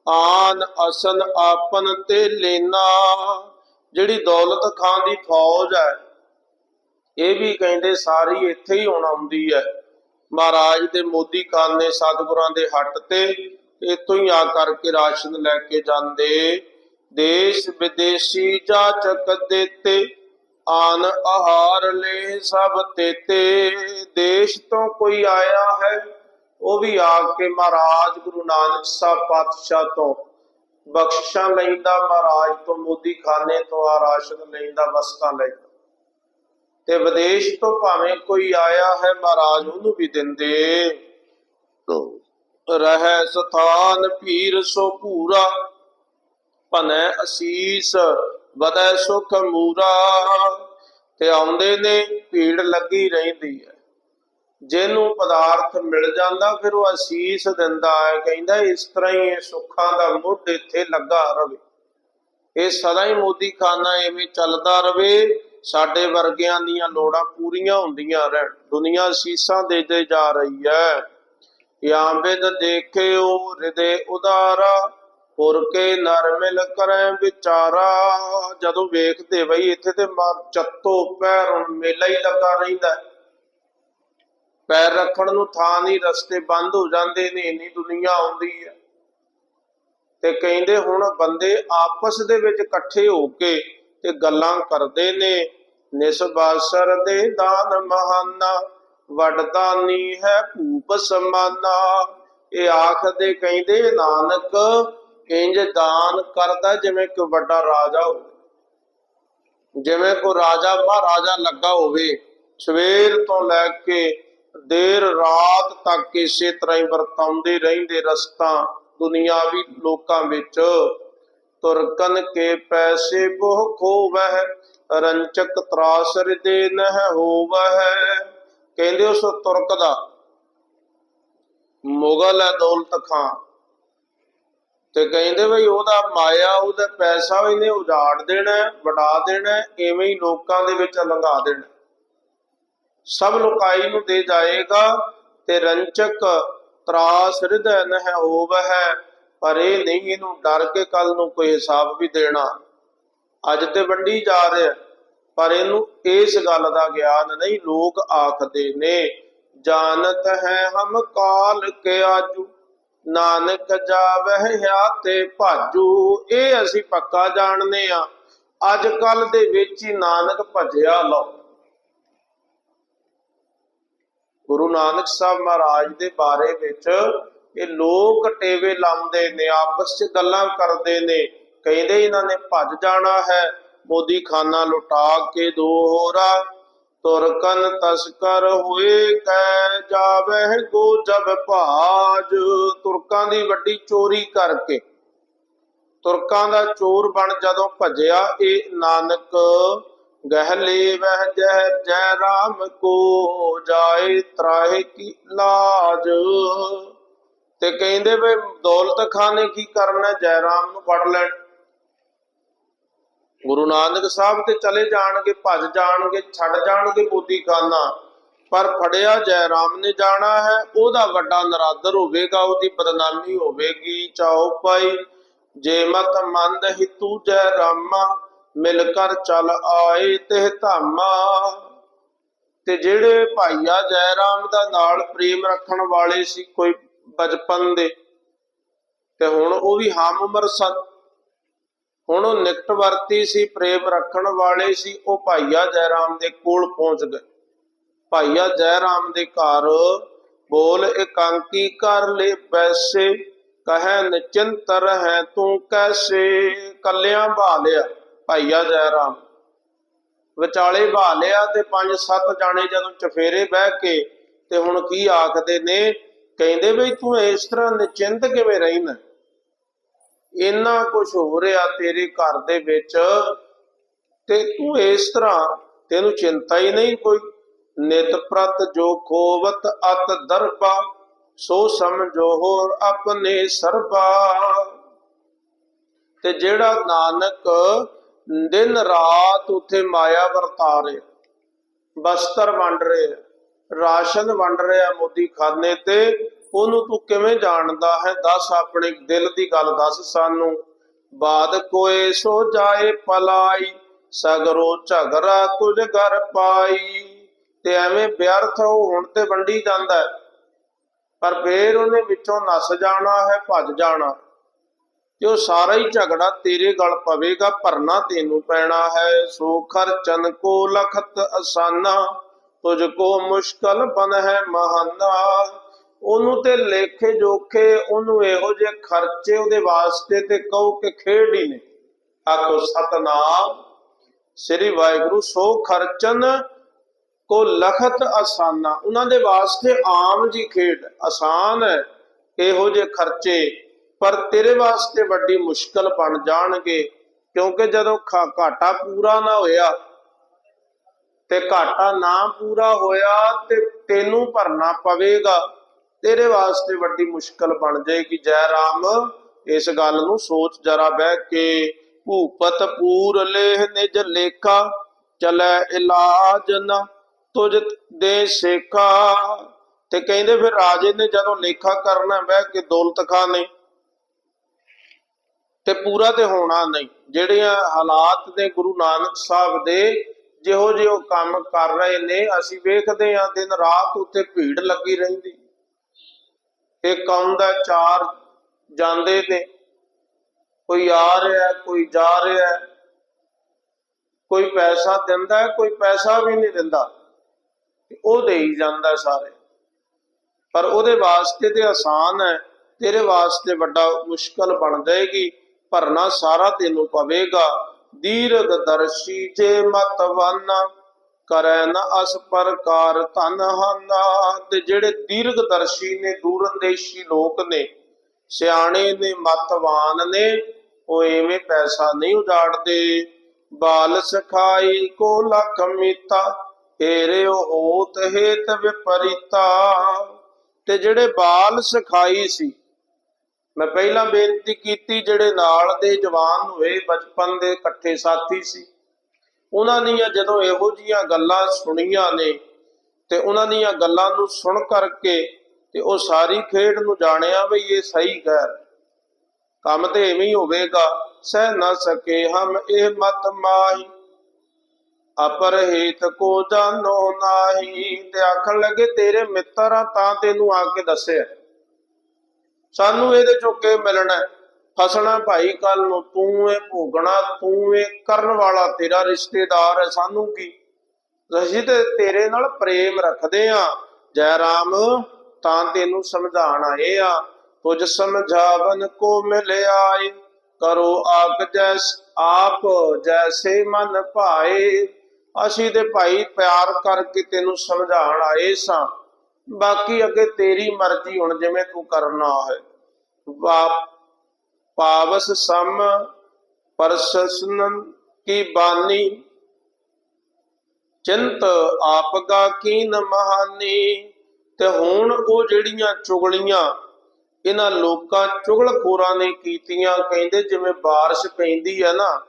ਆਨ ਅਸਨ ਆਪਨ ਤੇ ਲੈਣਾ ਜਿਹੜੀ ਦੌਲਤ ਖਾਨ ਦੀ ਫੌਜ ਹੈ, ਇਹ ਵੀ ਕਹਿੰਦੇ ਸਾਰੀ ਇੱਥੇ ਹੀ ਹੁਣ ਆਉਂਦੀ ਹੈ। ਮਹਾਰਾਜ ਦੇ ਮੋਦੀ ਖਾਨ ਨੇ ਸਤਿਗੁਰਾਂ ਦੇ ਹੱਟ ਤੇ ਇੱਥੋਂ ਹੀ ਆ ਕਰਕੇ ਰਾਸ਼ਨ ਲੈ ਕੇ ਜਾਂਦੇ। ਦੇਸ਼ ਵਿਦੇਸ਼ੀ ਜਾਚਕ ਦੇਤੇ ਆਨ ਆਹਾਰ ਲੈ ਸਭ ਤੇਤੇ, ਦੇਸ਼ ਤੋਂ ਕੋਈ ਆਇਆ ਹੈ? ਉਹ ਵੀ ਆ ਕੇ ਮਹਾਰਾਜ ਗੁਰੂ ਨਾਨਕ ਸਾਹਿਬ ਪਾਤਸ਼ਾਹ ਤੋਂ ਬਖਸ਼ਿਸ਼ਾਂ ਲੈਂਦਾ, ਮਹਾਰਾਜ ਤੋਂ ਮੋਦੀ ਖਾਨੇ ਤੋਂ ਆ ਰਾਸ਼ਨ ਲੈਂਦਾ, ਵਸਤਾਂ ਲੈਂਦਾ। ਤੇ ਵਿਦੇਸ਼ ਤੋਂ ਭਾਵੇਂ ਕੋਈ ਆਇਆ ਹੈ, ਮਹਾਰਾਜ ਉਹਨੂੰ ਵੀ ਦਿੰਦੇ। ਰਹਿ ਸਥਾਨ ਪੀਰ ਸੋ ਪੂਰਾ ਭਨੈ ਅਸੀਸ। ਵਧੈ ਸੁਖ ਮੂਰਾ, ਤੇ ਆਉਂਦੇ ਨੇ ਭੀੜ ਲੱਗੀ ਰਹਿੰਦੀ ਹੈ। ਜਿਹਨੂੰ ਪਦਾਰਥ ਮਿਲ ਜਾਂਦਾ, ਫਿਰ ਉਹ ਅਸੀਸ ਦਿੰਦਾ ਹੈ। ਕਹਿੰਦਾ, ਇਸ ਤਰ੍ਹਾਂ ਹੀ ਇਹ ਸੁੱਖਾਂ ਦਾ ਮੁੱਢ ਇੱਥੇ ਲੱਗਾ ਰਵੇ। ਇਹ ਸਦਾ ਹੀ ਮੋਦੀ ਖਾਨਾ ਐਵੇਂ ਚੱਲਦਾ ਰਵੇ। ਸਾਡੇ ਵਰਗਿਆਂ ਦੀਆਂ ਲੋੜਾਂ ਪੂਰੀਆਂ ਹੁੰਦੀਆਂ ਰਹਿਣ। ਦੁਨੀਆ ਅਸੀਸਾਂ ਦੇ ਦੇ ਜਾ ਰਹੀ ਹੈ। ਜਾਂ ਬਿਦ ਦੇਖਿਓ ਹਿਰਦੇ ਉਦਾਰਾ ਪੁਰ ਕੇ ਨਰ ਮਿਲ ਕਰੈ ਵਿਚਾਰਾ, ਜਦੋਂ ਵੇਖਦੇ ਬਈ ਇੱਥੇ ਤੇ ਚੱਤੋ ਪੈਰ ਮੇਲਾ ਹੀ ਲੱਗਾ ਰਹਿੰਦਾ ਪੈਰ ਰੱਖਣ ਨੂੰ ਥਾਂ ਨਹੀਂ, ਰਸਤੇ ਬੰਦ ਹੋ ਜਾਂਦੇ ਨੇ, ਇੰਨੀ ਦੁਨੀਆ ਆਉਂਦੀ ਹੈ। ਤੇ ਕਹਿੰਦੇ ਹੁਣ ਬੰਦੇ ਆਪਸ ਦੇ ਵਿੱਚ ਇਕੱਠੇ ਹੋ ਕੇ ਤੇ ਗੱਲਾਂ ਕਰਦੇ ਨੇ ਨਿਸਬਾਸਰ ਦੇ ਦਾਨ ਮਹਾਨਾ ਵਡਦਾਨੀ ਹੈ ਭੂਪ ਸਮਾਨਾ। ਇਹ ਆਖਦੇ ਕਹਿੰਦੇ, ਨਾਨਕ ਇੰਜ ਦਾਨ ਕਰਦਾ ਜਿਵੇਂ ਕੋਈ ਵੱਡਾ ਰਾਜਾ ਹੋਵੇ। ਜਿਵੇਂ ਕੋ ਰਾਜਾ, ਮਹਾਰਾਜਾ ਲੱਗਾ ਹੋਵੇ, ਸਵੇਰ ਤੋਂ ਲੈ ਕੇ ਦੇਰ ਰਾਤ ਤੱਕ ਇਸੇ ਤਰ੍ਹਾਂ ਹੀ ਵਰਤਾਉਂਦੇ ਰਹਿੰਦੇ ਰਸਤਾ ਦੁਨਿਆਵੀ ਲੋਕਾਂ ਵਿੱਚ। ਤੁਰਕਨ ਕੇ ਪੈਸੇ ਬਹੁ ਖੋਵਹਿ, ਰੰਚਕ ਤਰਾਸ ਦੇ ਨਹ ਹੋਵਹਿ। ਕਹਿੰਦੇ ਉਸ ਤੁਰਕ ਦਾ, ਮੁਗਲ ਹੈ ਦੌਲਤ ਖਾਂ ਤੇ ਕਹਿੰਦੇ ਬਈ ਉਹਦਾ ਮਾਇਆ, ਉਹਦਾ ਪੈਸਾ ਇਹਨੇ ਉਜਾੜ ਦੇਣਾ, ਵਡਾ ਦੇਣਾ, ਐਵੇਂ ਹੀ ਲੋਕਾਂ ਦੇ ਵਿੱਚ ਲੰਘਾ ਦੇਣਾ। ਸਭ ਲੁਕਾਈ ਨੂੰ ਦੇ ਜਾਏਗਾ ਤੇ ਰੰਚਕ ਤਰਾਸ ਹਿਰਦੈ ਨਹਿ ਹੋਵਹਿ, ਪਰ ਇਹ ਨਹੀਂ ਇਹਨੂੰ ਡਰ ਕੇ ਕੱਲ ਨੂੰ ਕੋਈ ਹਿਸਾਬ ਵੀ ਦੇਣਾ। ਅੱਜ ਤੇ ਵੰਡੀ ਜਾ ਰਿਹਾ, ਪਰ ਇਹਨੂੰ ਇਸ ਗੱਲ ਦਾ ਗਿਆਨ ਨਹੀਂ, ਲੋਕ ਆਖਦੇ ਨੇ, ਜਾਣਤ ਹੈ ਹਮ ਕਾਲ ਕੇ ਆਜੂ। ਨਾਨਕ ਜਾਵਹਿ ਤੇ ਭਾਜੂ, ਇਹ ਅਸੀਂ ਪੱਕਾ ਜਾਣਦੇ ਆ ਅੱਜ ਕੱਲ ਦੇ ਵਿੱਚ ਹੀ ਨਾਨਕ ਭਜਿਆ ਲਓ। ਗੁਰੂ ਨਾਨਕ ਸਾਹਿਬ ਮਹਾਰਾਜ ਦੇ ਬਾਰੇ ਵਿੱਚ ਇਹ ਲੋਕ ਟੇਵੇ ਲਾਉਂਦੇ ਨੇ, ਆਪਸ 'ਚ ਗੱਲਾਂ ਕਰਦੇ ਨੇ। ਕਹਿੰਦੇ ਇਹਨਾਂ ਨੇ ਭੱਜ ਜਾਣਾ ਹੈ ਮੋਦੀ ਖਾਨਾ ਲੁਟਾ ਕੇ ਦੋ ਹੋਰਾ ਤੁਰਕਨ ਤਸਕਰ ਹੋਏ ਕੈ ਜਾਵੇ ਗੋ ਜਬ ਭਾਜ। ਤੁਰਕਾਂ ਦੀ ਵੱਡੀ ਚੋਰੀ ਕਰਕੇ। ਤੁਰਕਾਂ ਦਾ ਚੋਰ ਬਣ ਜਦੋਂ ਭੱਜਿਆ ਇਹ ਨਾਨਕ। ਗਹਿਲੇ ਵਹਿ ਜੈ ਜੈ ਰਾਮ ਕੋ ਜਾਏ ਤਰਾਹੇ ਕੀ ਲਾਜ। ਤੇ ਕਹਿੰਦੇ ਵੀ ਦੌਲਤ ਖਾਨੇ ਕੀ ਕਰਨਾ ਜੈ ਰਾਮ ਨੂੰ ਫੜ ਲੈਣ। ਗੁਰੂ ਨਾਨਕ ਸਾਹਿਬ ਤੇ ਚਲੇ ਜਾਣਗੇ, ਭੱਜ ਜਾਣਗੇ, ਛੱਡ ਜਾਣਗੇ ਬੋਦੀ ਖਾਨਾ ਪਰ ਫੜਿਆ ਜੈ ਰਾਮ ਨੇ ਜਾਣਾ ਹੈ, ਉਹਦਾ ਵੱਡਾ ਨਰਾਦਰ ਹੋਵੇਗਾ, ਉਹਦੀ ਬਦਨਾਮੀ ਹੋਵੇਗੀ। ਚਾਉ ਪਾਈ ਜੇ ਮਤ ਮੰਦ ਹਿਤੂ ਜੈ ਰਾਮਾ ਮਿਲ ਕਰ ਚਲ ਆਏ ਤੇ ਧਾਮਾ। ਤੇ ਜਿਹੜੇ ਭਾਈਆ ਜੈ ਰਾਮ ਦਾ ਨਾਲ ਪ੍ਰੇਮ ਰੱਖਣ ਵਾਲੇ ਸੀ, ਕੋਈ ਬਚਪਨ ਦੇ, ਤੇ ਹੁਣ ਉਹ ਵੀ ਹਮ ਉਮਰ ਸਨ ਹੁਣ ਉਹ ਨਿਕਟ ਵਰਤੀ ਸੀ, ਪ੍ਰੇਮ ਰੱਖਣ ਵਾਲੇ ਸੀ, ਉਹ ਭਾਈਆ ਜੈਰਾਮ ਦੇ ਕੋਲ ਪਹੁੰਚ ਗਏ। ਭਾਈਆ ਜੈ ਰਾਮ ਦੇ ਘਰ ਬੋਲ, ਇਕਾਂਕੀ ਕਰ ਲੈ ਬੈਸੇ ਕਹੈ ਨਿਚਿੰਤ ਹੈ ਤੂੰ ਕੈਸੇ, ਕੱਲਿਆਂ ਭਾ ਲਿਆ ਭਾਈਆ ਜੈ ਰਾਮ ਵਿਚਾਲੇ ਭਾ ਲਿਆ ਤੇ ਪੰਜ ਸੱਤ ਜਾਣੇ ਜਦੋਂ ਚਫੇਰੇ ਬਹਿ ਕੇ ਤੇ ਹੁਣ ਕੀ ਆਖਦੇ ਨੇ, ਕਹਿੰਦੇ ਵੀ ਤੂੰ ਇਸ ਤਰ੍ਹਾਂ ਨਿਚਿੰਤ ਕਿਵੇਂ ਰਹਿਣਾ ਇੰਨਾ ਕੁਝ ਹੋ ਰਿਹਾ ਤੇਰੇ ਘਰ ਦੇ ਵਿੱਚ ਤੇ ਤੂੰ ਇਸ ਤਰ੍ਹਾਂ ਤੈਨੂੰ ਚਿੰਤਾ ਹੀ ਨਹੀਂ ਕੋਈ? ਨਿਤ ਪ੍ਰਤ ਜੋ ਖੋਵਤ ਅਤ ਦਰਬਾ, ਸੋ ਸਮਝੋ ਹੋਰ ਆਪਣੇ ਸਰਬਾ। ਤੇ ਜਿਹੜਾ ਨਾਨਕ ਦਿਨ ਰਾਤ ਉਥੇ ਮਾਇਆ ਵਰਤਾ ਰਿਹਾ, ਬਸਤਰ ਵੰਡ ਰਿਹਾ, ਰਾਸ਼ਨ ਵੰਡ ਰਿਹਾ ਮੋਦੀ ਖਾਨੇ ਤੇ ਉਹਨੂੰ ਤੂੰ ਕਿਵੇਂ ਜਾਣਦਾ ਹੈ? ਦੱਸ ਆਪਣੇ ਦਿਲ ਦੀ ਗੱਲ ਦੱਸ ਸਾਨੂੰ। ਬਾਦ ਕੋਏ ਸੋ ਜਾਏ ਪਲਾਈ ਸਗਰੋ ਝਗਰਾ ਤੁਝ ਘਰ ਪਾਈ। ਤੇ ਐਵੇਂ ਵਿਅਰਥ ਉਹ ਤੇ ਵੰਡੀ ਜਾਂਦਾ ਹੈ। ਪਰ ਫੇਰ ਉਹਨੇ ਵਿੱਚੋਂ ਨਸ ਜਾਣਾ ਹੈ, ਭੱਜ ਜਾਣਾ ਤੇ ਉਹ ਸਾਰਾ ਹੀ ਝਗੜਾ ਤੇਰੇ ਗਲ ਪਵੇਗਾ, ਭਰਨਾ ਤੈਨੂੰ ਪੈਣਾ ਹੈ। ਸੋ ਖਰਚਨ ਕੋ ਲਖਤ ਅਸਾਨਾ, ਤੁਝ ਕੋ ਮੁਸ਼ਕਲ ਬਨ ਹੈ ਮਹਾਨਾ। ਉਹਨੂੰ ਤੇ ਲੇਖੇ ਜੋਖੇ ਉਹਨੂੰ ਇਹੋ ਜਿਹੇ ਖਰਚੇ ਉਹਦੇ ਵਾਸਤੇ ਤੇ ਕਹੋ ਕਿ ਖੇਡ ਹੀ ਨੇ। ਆਖੋ, ਸਤਨਾਮ, ਸ੍ਰੀ ਵਾਹਿਗੁਰੂ, ਸੋ ਖਰਚਨ ਕੋ ਲਖਤ ਆਸਾਨਾ। ਉਹਨਾਂ ਦੇ ਵਾਸਤੇ ਆਮ ਜੀ ਖੇਡ ਆਸਾਨ ਹੈ, ਇਹੋ ਜਿਹੇ ਖਰਚੇ। ਪਰ ਤੇਰੇ ਵਾਸਤੇ ਵੱਡੀ ਮੁਸ਼ਕਲ ਬਣ ਜਾਣਗੇ, ਕਿਉਂਕਿ ਜਦੋਂ ਘਾਟਾ ਪੂਰਾ ਨਾ ਹੋਇਆ ਤੇ ਘਾਟਾ ਨਾ ਪੂਰਾ ਹੋਇਆ ਤੇ ਤੈਨੂੰ ਭਰਨਾ ਪਵੇਗਾ। ਤੇਰੇ ਵਾਸਤੇ ਵੱਡੀ ਮੁਸ਼ਕਲ ਬਣ ਜਾਏਗੀ। ਜੈ ਰਾਮ, ਇਸ ਗੱਲ ਨੂੰ ਸੋਚ ਜਰਾ ਬਹਿ ਕੇ। ਭੂਪਤ ਪੂਰ ਲੇਹ ਨਿਜ ਲੇਖਾ, ਚਲੈ ਇਲਾਜ ਨ ਤੁਝ ਦੇ ਸੇਖਾ। ਤੇ ਕਹਿੰਦੇ ਫਿਰ ਰਾਜੇ ਨੇ ਜਦੋਂ ਲੇਖਾ ਕਰਨਾ, ਬਹਿ ਕੇ ਦੌਲਤ ਖਾਨੇ। ਤੇ ਪੂਰਾ ਤੇ ਹੋਣਾ ਨਹੀਂ। ਜਿਹੜੀਆਂ ਹਾਲਾਤ ਨੇ ਗੁਰੂ ਨਾਨਕ ਸਾਹਿਬ ਦੇ, ਜਿਹੋ ਜਿਹੇ ਕੰਮ ਕਰ ਰਹੇ ਨੇ, ਅਸੀਂ ਵੇਖਦੇ ਹਾਂ, ਦਿਨ ਰਾਤ ਉੱਤੇ ਭੀੜ ਲੱਗੀ ਰਹਿੰਦੀ। ਇਹ ਕੌਮ ਚਾਰ ਜਾਂਦੇ ਨੇ। ਕੋਈ ਆ ਰਿਹਾ ਕੋਈ ਜਾ ਰਿਹਾ ਕੋਈ ਪੈਸਾ ਦਿੰਦਾ ਕੋਈ ਪੈਸਾ ਵੀ ਨਹੀਂ ਦਿੰਦਾ। ਤੇ ਉਹ ਦੇ ਹੀ ਜਾਂਦਾ ਸਾਰੇ। ਪਰ ਉਹਦੇ ਵਾਸਤੇ ਤੇ ਆਸਾਨ ਹੈ। ਤੇਰੇ ਵਾਸਤੇ ਵੱਡਾ ਮੁਸ਼ਕਲ ਬਣ ਜਾਏਗੀ। ਭਰਨਾ ਸਾਰਾ ਤੈਨੂੰ ਪਵੇਗਾ। ਦੀਰਘ ਦਰਸ਼ੀ ਜੇ ਮਤਵਾਨਾ ਕਰੈ ਨ ਅਸ ਪ੍ਰਕਾਰ ਧਨ ਹਾਨਾ ਤੇ ਜਿਹੜੇ ਦੀਰਘ ਨੇ, ਦੂਰੰਦੇਸ਼ੀ ਲੋਕ ਨੇ, ਸਿਆਣੇ ਨੇ, ਮਤਵਾਨ ਨੇ, ਉਹ ਐਵੇਂ ਪੈਸਾ ਨਹੀਂ ਉਜਾੜਦੇ। ਬਾਲ ਸਖਾਈ ਕੋ ਲਖ ਮੀਤਾ ਏਰੇ ਹੋਤ ਹੇਤ ਵਿਪਰੀਤਾ। ਤੇ ਜਿਹੜੇ ਬਾਲ ਸਖਾਈ ਸੀ, ਮੈਂ ਪਹਿਲਾਂ ਬੇਨਤੀ ਕੀਤੀ, ਜਿਹੜੇ ਨਾਲ ਦੇ ਜਵਾਨ ਹੋਏ, ਬਚਪਨ ਦੇ ਇਕੱਠੇ ਸਾਥੀ ਸੀ ਉਹਨਾਂ ਦੀਆਂ ਜਦੋਂ ਇਹੋ ਜੀਆਂ ਗੱਲਾਂ ਸੁਣੀਆਂ ਨੇ ਤੇ ਉਹਨਾਂ ਦੀਆਂ ਗੱਲਾਂ ਨੂੰ ਸੁਣ ਕਰਕੇ ਤੇ ਉਹ ਸਾਰੀ ਖੇਡ ਨੂੰ ਜਾਣਿਆ ਵੀ ਇਹ ਸਹੀ ਕਹਿ ਕੰਮ ਤੇ ਐਵੇਂ ਹੀ ਹੋਵੇਗਾ, ਸਹਿ ਨਾ ਸਕੇ ਹਮ ਇਹ ਮਤ ਮਾਹੀ। ਅਪਰ ਹੇਤ ਕੋ ਜਾਨੋ ਨਾਹੀ ਤੇ ਆਖਣ ਲੱਗੇ, ਤੇਰੇ ਮਿੱਤਰ ਆ ਤਾਂ ਤੈਨੂੰ ਆ ਕੇ ਦੱਸਿਆ। ਸਾਨੂੰ ਇਹਦੇ ਚੋਂ ਮਿਲਣਾ ਫਸਣਾ ਭਾਈ ਕੱਲ ਨੂੰ, ਤੂੰ ਇਹ ਭੋਗਣਾ, ਤੂੰ ਇਹ ਕਰਨ ਵਾਲਾ ਤੇਰਾ ਰਿਸ਼ਤੇਦਾਰ ਹੈ, ਸਾਨੂੰ ਕੀ? ਅਸੀਂ ਤੇ ਤੇਰੇ ਨਾਲ ਪ੍ਰੇਮ ਰੱਖਦੇ ਆ ਜੈ ਰਾਮ, ਤਾਂ ਤੈਨੂੰ ਸਮਝਾਣ ਆਏ ਆ ਤੁਝ ਸਮਝਾਵਨ ਕੋ ਮਿਲਿਆਏ ਕਰੋ ਆਪ ਜੈਸ ਆਪ, ਜੈਸੇ ਮਨ ਭਾਏ। ਅਸੀਂ ਤੇ ਭਾਈ ਪਿਆਰ ਕਰਕੇ ਤੈਨੂੰ ਸਮਝਾਣ ਆਏ ਸਾਂ। ਬਾਕੀ ਅੱਗੇ ਤੇਰੀ ਮਰਜ਼ੀ ਹੁਣ ਜਿਵੇਂ ਤੂੰ ਕਰਨਾ ਹੈ। ਪਾਵਸ ਸਮ ਪਰਸਸਨ ਕੀ ਬਾਨੀ? ਚਿੰਤ ਆਪਗਾ ਕੀਨ ਮਹਾਨੀ? ਤੇ ਹੁਣ ਉਹ ਜਿਹੜੀਆਂ ਚੁਗਲੀਆਂ, ਇਹਨਾਂ ਲੋਕਾਂ ਚੁਗਲਖੋਰਾਂ ਨੇ ਕੀਤੀਆਂ, ਕਹਿੰਦੇ ਜਿਵੇਂ ਬਾਰਿਸ਼ ਪੈਂਦੀ ਆ ਨਾ,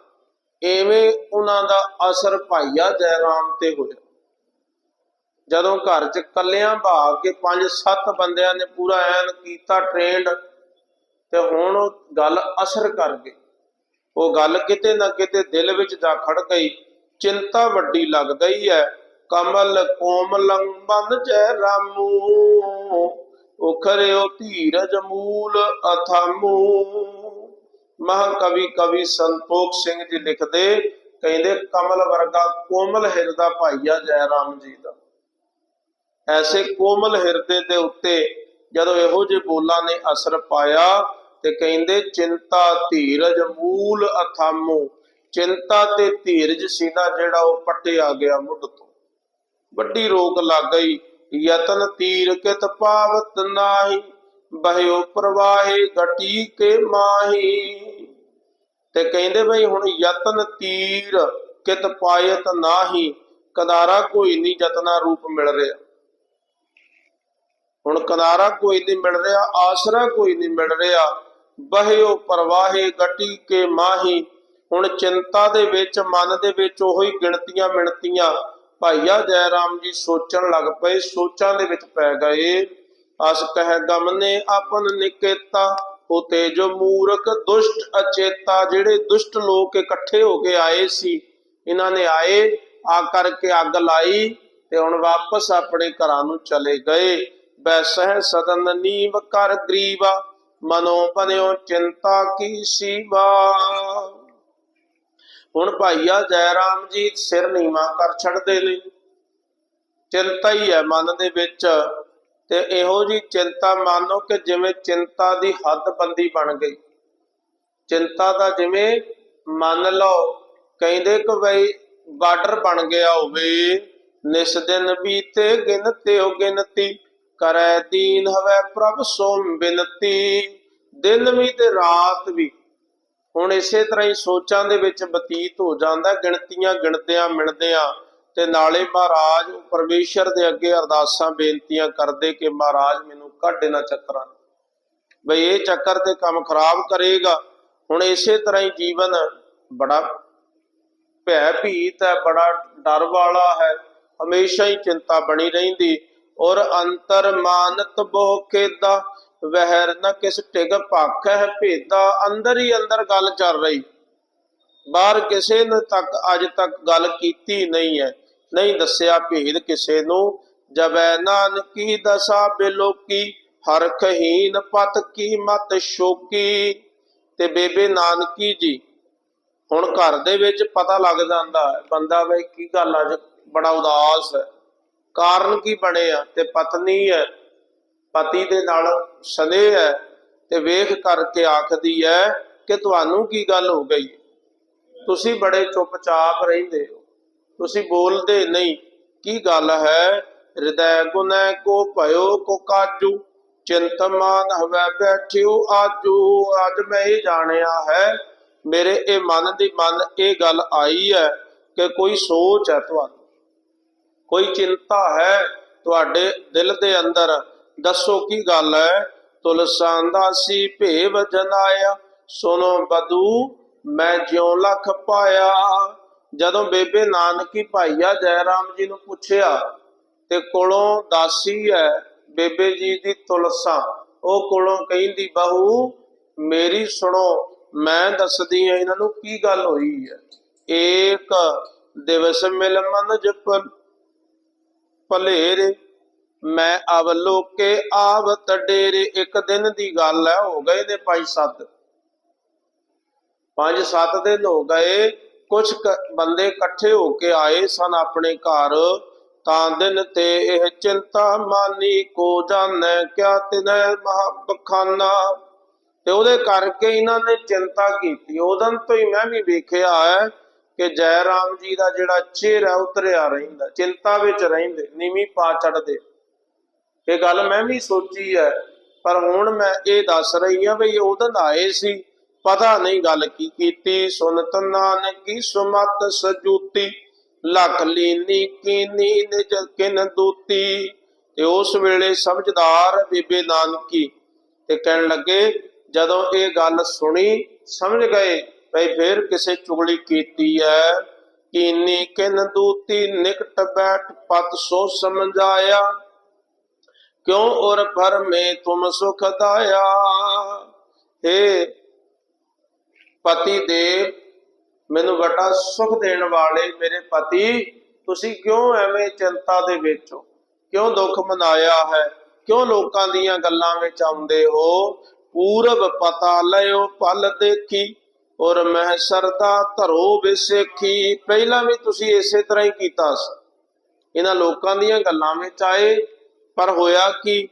ਐਵੇਂ ਉਹਨਾਂ ਦਾ ਅਸਰ ਭਾਈਆ ਜੈਰਾਮ ਤੇ ਹੋਇਆ। ਜਦੋਂ ਘਰ 'ਚ ਕੱਲਿਆਂ ਭਾਗ ਕੇ ਪੰਜ ਸੱਤ ਬੰਦਿਆਂ ਨੇ ਪੂਰਾ ਐਨ ਕੀਤਾ ਟ੍ਰੇਨਡ ਤੇ ਹੁਣ ਉਹ ਗੱਲ ਅਸਰ ਕਰ ਗਈ। ਉਹ ਗੱਲ ਕਿਤੇ ਨਾ ਕਿਤੇ ਦਿਲ ਵਿੱਚ ਜਾ ਖੜ ਗਈ। ਚਿੰਤਾ ਵੱਡੀ ਲੱਗ ਗਈ ਹੈ। ਕਮਲ ਕੋਮਲੰ ਬੰਦ ਜੈ ਰਾਮੂ। ਉਖਰਿਓ ਧੀਰਜ ਮੂਲ ਅਥਾਮੂ। ਮਹਾਕਵੀ ਕਵੀ ਸੰਤੋਖ ਸਿੰਘ ਜੀ ਲਿਖਦੇ, ਕਹਿੰਦੇ, ਕਮਲ ਵਰਗਾ ਕੋਮਲ ਹਿਰਦਾ ਭਾਈਆ ਜੈ ਰਾਮ ਜੀ ਦਾ। ਐਸੇ ਕੋਮਲ ਹਿਰਦੇ ਦੇ ਉੱਤੇ ਜਦੋਂ ਇਹੋ ਜਿਹੇ ਬੋਲਾਂ ਨੇ ਅਸਰ ਪਾਇਆ ਤੇ ਕਹਿੰਦੇ, ਚਿੰਤਾ ਧੀਰਜ ਮੂਲ ਅਥਾਮੂ ਚਿੰਤਾ ਤੇ ਧੀਰਜ ਸੀ ਨਾ ਜਿਹੜਾ ਉਹ ਪੱਟਿਆ ਗਿਆ ਮੁੱਢ ਤੋਂ। ਵੱਡੀ ਰੋਕ ਲੱਗ ਗਈ, ਯਤਨ ਤੀਰ ਕਿਤ ਪਾਵਤ ਨਾਹੀ, ਬਹਿਓ ਪ੍ਰਵਾਹੇ ਗਟੀ ਕੇ ਮਾਹੀ। ਤੇ ਕਹਿੰਦੇ ਬਈ ਹੁਣ ਯਤਨ ਤੀਰ ਕਿਤ ਪਾਇਤ ਨਾਹੀ, ਕਦਾਰਾ ਕੋਈ ਨਹੀਂ ਯਤਨਾ ਰੂਪ ਮਿਲ ਰਿਹਾ। ਹੁਣ ਕਿਨਾਰਾ ਕੋਈ ਨਹੀਂ ਮਿਲ ਰਿਹਾ, ਆਸਰਾ ਕੋਈ ਨਹੀਂ ਮਿਲ ਰਿਹਾ। ਬਹਿਓ ਪ੍ਰਵਾਹੇ ਗਟੀ ਕੇ ਮਾਹੀ। ਹੁਣ ਚਿੰਤਾ ਦੇ ਵਿੱਚ, ਮਨ ਦੇ ਵਿੱਚ ਉਹੀ ਗਿਣਤੀਆਂ ਮਿਣਤੀਆਂ। ਭਾਈਆ ਜੈ ਰਾਮ ਜੀ ਸੋਚਣ ਲੱਗ ਪਏ, ਸੋਚਾਂ ਦੇ ਵਿੱਚ ਪੈ ਗਏ। ਅਸ ਕਹਿ ਗਮਨੇ ਆਪਨ ਨਿਕੇਤਾ, ਉਤੇ ਜੋ ਮੂਰਖ ਦੁਸ਼ਟ ਅਚੇਤਾ, ਜਿਹੜੇ ਦੁਸ਼ਟ ਲੋਕ ਇਕੱਠੇ ਹੋ ਕੇ ਆਏ ਸੀ, ਇਹਨਾਂ ਨੇ ਆਏ, ਆ ਕਰਕੇ ਅੱਗ ਲਾਈ ਤੇ ਹੁਣ ਵਾਪਸ ਆਪਣੇ ਘਰਾਂ ਨੂੰ ਚਲੇ ਗਏ। ਬੈਸਹਿ ਸਦਨ ਨੀਵ ਕਰ ਗਰੀਵਾ ਮਨੋ ਬਨਿਓ ਚਿੰਤਾ ਕੀ ਸੀਵਾ। ਹੁਣ ਭਾਈਆ ਜੈ ਰਾਮ ਜੀ, ਸਿਰ ਨੀਵਾ ਕਰ ਛੱਡਦੇ ਨੇ। ਚਿੰਤਾ ਹੀ ਹੈ ਮਨ ਦੇ ਵਿੱਚ, ਤੇ ਇਹੋ ਜੀ ਚਿੰਤਾ ਮੰਨੋ ਕਿ ਜਿਵੇਂ ਚਿੰਤਾ ਦੀ ਹੱਦ ਬੰਦੀ ਬਣ ਗਈ। ਚਿੰਤਾ ਦਾ ਜਿਵੇਂ ਮੰਨ ਲਓ, ਕਹਿੰਦੇ ਕਿ ਬਈ ਬਾਰਡਰ ਬਣ ਗਿਆ ਹੋਵੇ, ਨਿਸ ਦਿਨ ਬੀਤੇ ਗਿਨਤੇ ਹੋ ਗਿਣਤੀ ਕਰੈ ਦੀਨ ਹਵੈ ਪ੍ਰਭ ਸੋ ਬਿਨਤੀ, ਦਿਨ ਵੀ ਤੇ ਰਾਤ ਵੀ। ਹੁਣ ਇਸੇ ਤਰ੍ਹਾਂ ਹੀ ਸੋਚਾਂ ਦੇ ਵਿੱਚ ਬਤੀਤ ਹੋ ਜਾਂਦਾ, ਗਿਣਤੀਆਂ ਗਿਣਦਿਆਂ ਮਿਣਦਿਆਂ, ਤੇ ਨਾਲੇ ਮਹਾਰਾਜ ਪਰਮੇਸ਼ਰ ਦੇ ਅੱਗੇ ਅਰਦਾਸਾਂ, ਬੇਨਤੀਆਂ ਕਰਦੇ ਕਿ ਮਹਾਰਾਜ ਮੈਨੂੰ ਕੱਢ ਇਹਨਾਂ ਚੱਕਰਾਂ ਬਈ ਇਹ ਚੱਕਰ ਤੇ ਕੰਮ ਖਰਾਬ ਕਰੇਗਾ। ਹੁਣ ਇਸੇ ਤਰ੍ਹਾਂ ਹੀ ਜੀਵਨ ਬੜਾ ਭੈ ਭੀਤ ਹੈ, ਬੜਾ ਡਰ ਵਾਲਾ ਹੈ। ਹਮੇਸ਼ਾ ਹੀ ਚਿੰਤਾ ਬਣੀ ਰਹਿੰਦੀ। ਔਰ ਅੰਤਰ ਮਾਨਤ ਬੋ ਕੇਦਾ ਵਹਿਰ ਨ ਕਿਸ ਟਿਗ ਭਾਖੈ ਭੇਦਾ। ਅੰਦਰ ਹੀ ਅੰਦਰ ਗੱਲ ਚੱਲ ਰਹੀ। ਬਾਹਰ ਕਿਸੇ ਨੇ ਤੱਕ ਅੱਜ ਤੱਕ ਗੱਲ ਕੀਤੀ ਨਹੀਂ ਹੈ। ਨਹੀਂ ਦੱਸਿਆ ਭੇਦ ਕਿਸੇ ਨੂੰ। ਜਬੈ ਨਾਨਕੀ ਦਸਾ ਬਿਲੋਕੀ ਹਰਖਹੀਨ ਪਤ ਕੀ ਮਤ ਸ਼ੋਕੀ। ਤੇ ਬੇਬੇ ਨਾਨਕੀ ਜੀ, ਹੁਣ ਘਰ ਦੇ ਵਿੱਚ ਪਤਾ ਲੱਗ ਜਾਂਦਾ ਬੰਦਾ ਬਈ ਕੀ ਗੱਲ ਅੱਜ ਬੜਾ ਉਦਾਸ ਹੈ। ਕਾਰਨ ਕੀ ਬਣੇ ਆ? ਤੇ ਪਤਨੀ ਹੈ, ਪਤੀ ਦੇ ਨਾਲ ਸਨੇ ਹੈ ਤੇ ਵੇਖ ਕਰਕੇ ਆਖਦੀ ਹੈ ਕਿ ਤੁਹਾਨੂੰ ਕੀ ਗੱਲ ਹੋ ਗਈ? ਤੁਸੀਂ ਬੜੇ ਚੁੱਪਚਾਪ ਰਹਿੰਦੇ ਹੋ। ਤੁਸੀਂ ਬੋਲਦੇ ਨਹੀਂ। ਕੀ ਗੱਲ ਹੈ? ਹਿਰਦੈ ਗੁਨੈ ਕੋ ਭਇਓ ਕੋ ਕਾਜੂ, ਚਿੰਤਮਾਨ ਹਵੈ ਬੈਠਿਓ ਆਜੂ। ਅੱਜ ਮੈਂ ਇਹ ਜਾਣਿਆ ਹੈ, ਮੇਰੇ ਇਹ ਮਨ ਦੀ ਮਨ ਇਹ ਗੱਲ ਆਈ ਹੈ ਕਿ ਕੋਈ ਸੋਚ ਹੈ ਤੁਹਾਨੂੰ। ਕੋਈ ਚਿੰਤਾ ਹੈ ਤੁਹਾਡੇ ਦਿਲ ਦੇ ਅੰਦਰ? ਦੱਸੋ ਕੀ ਗੱਲ ਹੈ? ਤੁਲਸਾਂ ਦਾਸੀ ਭੇਵ ਜਨਾਇਆ। ਸੁਨੋ ਬਦੂ ਮੈਂ ਜਿਉ ਲੱਖ ਪਾਇਆ। ਜਦੋਂ ਬੇਬੇ ਨਾਨਕੀ ਭਾਈਆ ਜੈ ਜੀ ਨੂੰ ਪੁੱਛਿਆ, ਤੇ ਕੋਲੋਂ ਦਾਸੀ ਹੈ ਬੇਬੇ ਜੀ ਦੀ ਤੁਲਸਾ? ਉਹ ਕੋਲੋਂ ਕਹਿੰਦੀ, ਬਹੂ, ਮੇਰੀ ਸੁਣੋ, ਮੈਂ ਦੱਸਦੀ ਆ ਇਹਨਾਂ ਨੂੰ ਕੀ ਗੱਲ ਹੋਈ ਹੈ? ਏਕ ਦਿਵਸ ਮਿਲ ਮਨ ਜਪਨ ਭਲੇਰੇ ਮੈਂ ਅਵਲੋਕੇ ਆਵਤ ਡੇਰੇ ਇੱਕ ਦਿਨ ਦੀ ਗੱਲ ਹੈ ਹੋ ਗਏ ਨੇ ਪੰਜ ਸੱਤ। ਪੰਜ ਸੱਤ ਦਿਨ ਹੋ ਗਏ ਕੁਝ ਬੰਦੇ ਇਕੱਠੇ ਹੋ ਕੇ ਆਏ ਸਨ ਆਪਣੇ ਘਰ। ਤਾਂ ਦਿਨ ਤੇ ਇਹ ਚਿੰਤਾ, ਮਾਨੀ, ਕੋ ਜਾਣੈ, ਕਿਆ ਤਿਨੈ ਮਹਾਬਖਾਨਾ ਤੇ ਉਹਦੇ ਕਰਕੇ ਇਹਨਾਂ ਨੇ ਚਿੰਤਾ ਕੀਤੀ। ਉਦੋਂ ਤੋਂ ਹੀ ਮੈਂ ਵੀ ਵੇਖਿਆ ਹੈ ਕਿ ਜੈ ਰਾਮ ਜੀ ਦਾ ਜਿਹੜਾ ਚਿਹਰਾ ਉਤਰਿਆ ਰਹਿੰਦਾ, ਚਿੰਤਾ ਵਿੱਚ ਰਹਿੰਦੇ, ਨੀਵੀਂ ਪਾ ਚੜਦੇ ਇਹ ਗੱਲ ਮੈਂ ਵੀ ਸੋਚੀ ਹੈ, ਪਰ ਹੁਣ ਮੈਂ ਇਹ ਦੱਸ ਰਹੀ ਹਾਂ ਵੀ ਉਦੋਂ ਆਏ ਸੀ, ਪਤਾ ਨਹੀਂ ਗੱਲ ਕੀ ਕੀਤੀ, ਸੁਨਤ ਨਾਨਕੀ ਸੁਮਤ ਸਜੂਤੀ, ਲਖ ਲੀਨੀ ਕੀਨੀ ਨਿਜ ਕਿਨ ਦੂਤੀ। ਤੇ ਉਸ ਵੇਲੇ ਸਮਝਦਾਰ ਬੀਬੇ ਨਾਨਕੀ ਤੇ ਕਹਿਣ ਲੱਗੇ, ਜਦੋਂ ਇਹ ਗੱਲ ਸੁਣੀ, ਸਮਝ ਗਏ ਭਈ ਫੇਰ ਕਿਸੇ ਚੁਗਲੀ ਕੀਤੀ ਹੈ ਕੀਨੀ ਕਿਨ ਦੂਤੀ ਨਿਕਟ ਬੈਠ ਪਤ ਸੋ ਸਮਝਾਇਆ, ਕਿਉ ਔਰ ਭਰ ਮੇ ਤੁਮ ਸੁਖ ਦਾਇਆ? हे ਪਤੀ ਦੇਵ, ਮੈਨੂੰ ਵੱਡਾ ਸੁਖ ਦੇਣ ਵਾਲੇ ਮੇਰੇ ਪਤੀ, ਤੁਸੀਂ ਕਿਉਂ ਐਵੇਂ ਚਿੰਤਾ ਦੇ ਵਿੱਚ ਹੋ? ਕਿਉਂ ਦੁੱਖ ਮਨਾਇਆ ਹੈ? ਕਿਉਂ ਲੋਕਾਂ ਦੀਆਂ ਗੱਲਾਂ ਵਿੱਚ ਆਉਂਦੇ ਹੋ? ਪੂਰਬ ਪਤਾ ਲਿਓ ਪਲ ਦੇਖੀ। ਔਰ ਮਹਿ ਸਰਦਾ ਧਰੋ ਵਿਸੇਖੀ ਪਹਿਲਾਂ ਵੀ ਤੁਸੀਂ ਇਸੇ ਤਰ੍ਹਾਂ ਹੀ ਕੀਤਾ ਸੀ। ਇਹਨਾਂ ਲੋਕਾਂ ਦੀਆਂ ਗੱਲਾਂ ਵਿੱਚ ਆਏ, ਪਰ ਹੋਇਆ ਕਿ?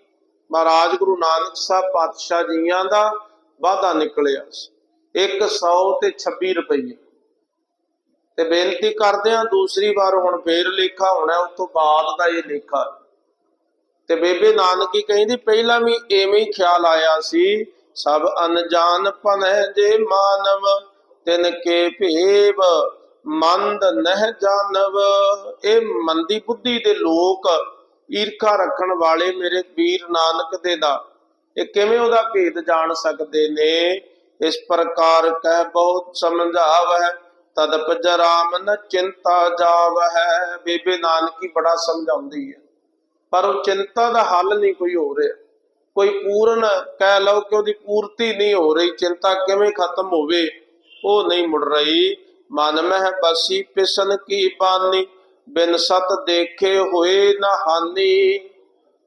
ਮਹਾਰਾਜ ਗੁਰੂ ਨਾਨਕ ਸਾਹਿਬ ਪਾਤਸ਼ਾਹ ਜੀਆਂ ਦਾ ਵਾਅਦਾ ਨਿਕਲਿਆ ਸੀ। 100 ਤੇ 26 ਰੁਪਏ ਤੇ ਬੇਨਤੀ ਕਰਦੇ ਆ ਦੂਸਰੀ ਵਾਰ ਹੁਣ ਫੇਰ ਲੇਖਾ ਹੋਣਾ, ਉਸ ਤੋਂ ਬਾਅਦ ਦਾ ਇਹ ਲੇਖਾ। ਤੇ ਬੇਬੇ ਨਾਨਕੀ ਕਹਿੰਦੀ, ਪਹਿਲਾਂ ਵੀ ਐਵੇਂ ਹੀ ਖਿਆਲ ਆਇਆ ਸੀ ਸਭ ਅਨਜਾਨ ਪਨਹਿ ਜੇ ਮਾਨਵ, ਤਿਨ ਕੇ ਭੇਵ ਮੰਦ ਨਹਿ ਜਾਣਵ ਇਹ ਮੰਦੀ ਬੁੱਧੀ ਦੇ ਲੋਕ ਈਰਖਾ ਰੱਖਣ ਵਾਲੇ ਮੇਰੇ ਵੀਰ ਨਾਨਕ ਦੇ ਦਾ। ਇਹ ਕਿਵੇਂ ਉਹਦਾ ਭੇਦ ਜਾਣ ਸਕਦੇ ਨੇ? ਇਸ ਪ੍ਰਕਾਰ ਕਹਿ ਬਹੁਤ ਸਮਝਾਵਹਿ ਤਦ ਪਜਰਾਮ ਨ ਚਿੰਤਾ ਜਾਵਹਿ। ਬੇਬੇ ਨਾਨਕੀ ਬੜਾ ਸਮਝਾਉਂਦੀ ਹੈ। ਪਰ ਉਹ ਚਿੰਤਾ ਦਾ ਹੱਲ ਨਹੀਂ ਕੋਈ ਹੋ ਰਿਹਾ। ਕੋਈ ਪੂਰਨ ਕਹਿ ਲਓ ਕਿ ਉਹਦੀ ਪੂਰਤੀ ਨਹੀਂ ਹੋ ਰਹੀ, ਚਿੰਤਾ ਕਿਵੇਂ ਖਤਮ ਹੋਵੇ, ਉਹ ਨਹੀਂ ਮੁੜ ਰਹੀ। ਮਨ ਮਹਿ ਬਸੀ ਪਿਸਨ ਕੀ ਬਾਨੀ, ਬਿਨ ਸਤ ਦੇਖੇ ਹੋਏ ਨਾ ਹਾਨੀ।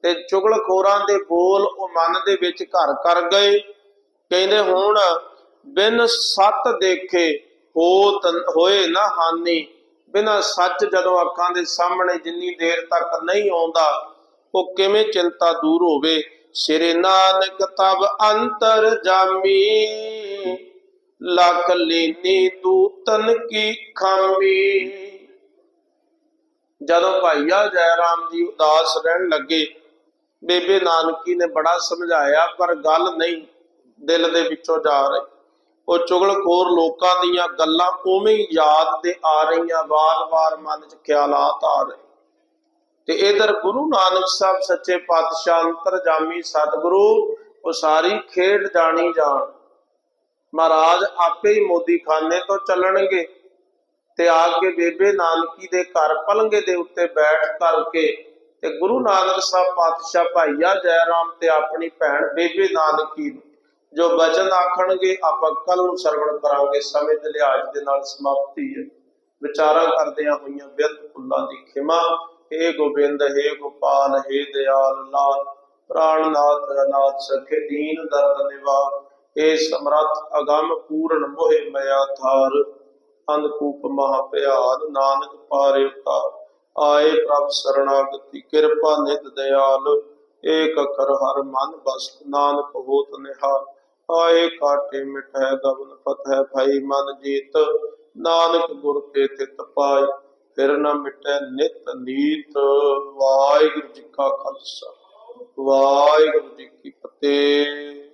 ਤੇ ਚੁਗਲਖੋਰਾਂ ਦੇ ਬੋਲ ਉਹ ਮਨ ਦੇ ਵਿੱਚ ਘਰ ਕਰ ਗਏ। ਕਹਿੰਦੇ ਹੁਣ ਬਿਨ ਸਤ ਦੇਖੇ ਹੋ ਹੋਏ ਨਾ ਹਾਨੀ। ਬਿਨਾ ਸੱਚ ਜਦੋਂ ਅੱਖਾਂ ਦੇ ਸਾਹਮਣੇ ਜਿੰਨੀ ਦੇਰ ਤੱਕ ਨਹੀਂ ਆਉਂਦਾ, ਉਹ ਕਿਵੇਂ ਚਿੰਤਾ ਦੂਰ ਹੋਵੇ। ਸਿਰੇ ਨਾਨਕ ਤਬ ਅੰਤਰ ਜਾਮੀ, ਲਖ ਲੀਨੀ ਦੂਤਨ ਕੀ ਖਾਮੀ। ਜਦੋਂ ਭਾਈਆ ਜੈ ਰਾਮ ਜੀ ਉਦਾਸ ਰਹਿਣ ਲੱਗੇ, ਬੇਬੇ ਨਾਨਕੀ ਨੇ ਬੜਾ ਸਮਝਾਇਆ, ਪਰ ਗੱਲ ਨਹੀਂ, ਦਿਲ ਦੇ ਵਿੱਚੋਂ ਜਾ ਰਹੀ। ਉਹ ਚੁਗਲਖੋਰ ਲੋਕਾਂ ਦੀਆਂ ਗੱਲਾਂ ਉਵੇਂ ਯਾਦ ਤੇ ਆ ਰਹੀਆਂ, ਵਾਰ-ਵਾਰ ਮਨ 'ਚ ਖਿਆਲਾਤ ਆ ਰਹੇ। ਤੇ ਇਧਰ ਗੁਰੂ ਨਾਨਕ ਸਾਹਿਬ ਸੱਚੇ ਪਾਤਸ਼ਾਹ ਅੰਤਰਜਾਮੀ ਸਤਿਗੁਰੂ, ਉਹ ਸਾਰੀ ਖੇਡ ਜਾਣੀ ਜਾਣ। ਮਹਾਰਾਜ ਆਪੇ ਹੀ ਮੋਦੀ ਖਾਨੇ ਤੋਂ ਚੱਲਣਗੇ ਤੇ ਆ ਕੇ ਬੇਬੇ ਨਾਨਕੀ ਦੇ ਘਰ ਪਲੰਗੇ ਦੇ ਉੱਤੇ ਬੈਠ ਕਰਕੇ ਤੇ ਗੁਰੂ ਨਾਨਕ ਸਾਹਿਬ ਪਾਤਸ਼ਾਹ ਭਾਈਆ ਜੈ ਰਾਮ ਤੇ ਆਪਣੀ ਭੈਣ ਬੇਬੇ ਨਾਨਕੀ ਜੋ ਬਚਨ ਆਖਣਗੇ, ਆਪਾਂ ਕੱਲ ਨੂੰ ਸਰਵਣ ਕਰਾਂਗੇ, ਸਮੇਂ ਦੇ ਲਿਹਾਜ਼ ਦੇ ਨਾਲ ਸਮਾਪਤੀ ਹੈ। ਵਿਚਾਰਾਂ ਕਰਦਿਆਂ ਹੋਈਆਂ ਬਿਰਧ ਫੁੱਲਾਂ ਦੀ ਖਿਮਾ। ਏ ਗੋਬਿੰਦ ਏ ਗੋਪਾਲ ਏ ਦਿਆਲ ਲਾਲ, ਪ੍ਰਾਣਨਾਥ ਅਨਾਥ ਸਖੇ, ਦੀਨ ਦਰਦ ਨਿਵਾਰ ਏ ਸਮਰੱਥ ਅਗੰਮ ਪੂਰਨ ਮੋਹਿ ਮਿਆ ਥਾਰ ਅੰਧਕੂਪ ਮਹਾ ਭਿਆਲ, ਨਾਨਕ ਪਾਰੇ ਉਤਾਰ, ਆਏ ਪ੍ਰਭ ਸਰਣਾਗਤੀ, ਕਿਰਪਾ ਨਿਤ ਦਿਆਲ, ਏਕ ਅਖਰ ਹਰ ਮਨ ਬਸ ਨਾਨਕ ਹੋਤ ਨਿਹਾਲ, ਆਏ ਕਾਟੇ ਮਿਠੈ ਗਵਨ ਫਤਹਿ, ਭਾਈ ਮਨ ਜੀਤ, ਨਾਨਕ ਗੁਰ ਤੇ ਤਿਤ ਪਾਈ ਫਿਰ ਨਾ ਮਿਟੈ ਨਿਤ ਨੀਤ ਵਾਹਿਗੁਰੂ ਜੀ ਕਾ ਖਾਲਸਾ ਵਾਹਿਗੁਰੂ ਜੀ ਕੀ ਫਤਿਹ।